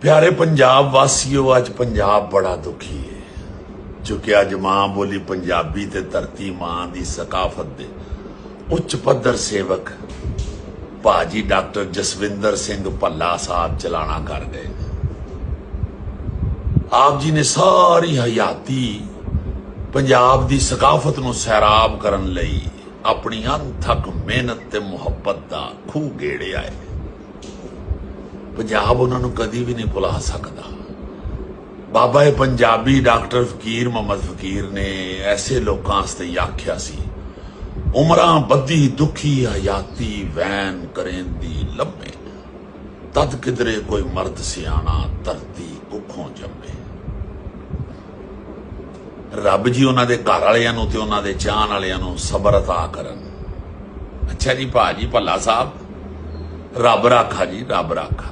ਪਿਆਰੇ ਪੰਜਾਬ ਵਾਸੀਓ, ਅੱਜ ਪੰਜਾਬ ਬੜਾ ਦੁਖੀ ਹੈ ਕਿਉਂਕਿ ਅੱਜ ਮਾਂ ਬੋਲੀ ਪੰਜਾਬੀ ਤੇ ਧਰਤੀ ਮਾਂ ਦੀ ਸਕਾਫਤ ਦੇ ਉੱਚ ਪੱਧਰ ਸੇਵਕ ਭਾਜੀ ਡਾਕਟਰ ਜਸਵਿੰਦਰ ਸਿੰਘ ਭੱਲਾ ਸਾਹਿਬ ਚਲਾਣਾ ਕਰ ਗਏ। ਆਪ ਜੀ ਨੇ ਸਾਰੀ ਹਯਾਤੀ ਪੰਜਾਬ ਦੀ ਸਕਾਫਤ ਨੂੰ ਸੈਰਾਬ ਕਰਨ ਲਈ ਆਪਣੀ ਅਣਥੱਕ ਮਿਹਨਤ ਤੇ ਮੁਹੱਬਤ ਦਾ ਖੂਹ ਗੇੜਿਆ ਹੈ ਪੰਜਾਬ ਉਹਨਾਂ ਨੂੰ ਕਦੀ ਵੀ ਨਹੀਂ ਭੁਲਾ ਸਕਦਾ ਬਾਬਾ ਇਹ ਪੰਜਾਬੀ ਡਾਕਟਰ ਫਕੀਰ ਮੁਹੰਮਦ ਫਕੀਰ ਨੇ ਐਸੇ ਲੋਕਾਂ ਵਾਸਤੇ ਹੀ ਆਖਿਆ ਸੀ ਉਮਰਾਂ ਬੱਧੀ ਦੁਖੀ ਹਯਾਤੀ ਵੈਨ ਕਰੇਂਦੀ ਲੰਮੇ ਤਦ ਕਿਧਰੇ ਕੋਈ ਮਰਦ ਸਿਆਣਾ ਧਰਤੀ ਕੁੱਖੋਂ ਜੰਮੇ ਰੱਬ ਜੀ ਉਹਨਾਂ ਦੇ ਘਰ ਵਾਲਿਆਂ ਨੂੰ ਤੇ ਉਹਨਾਂ ਦੇ ਚਾਹਣ ਵਾਲਿਆਂ ਨੂੰ ਸਬਰ عطا ਕਰਨ ਅੱਛਾ ਜੀ ਭਾਜੀ ਭੱਲਾ ਸਾਹਿਬ ਰੱਬ ਰਾਖਾ ਜੀ ਰੱਬ ਰਾਖਾ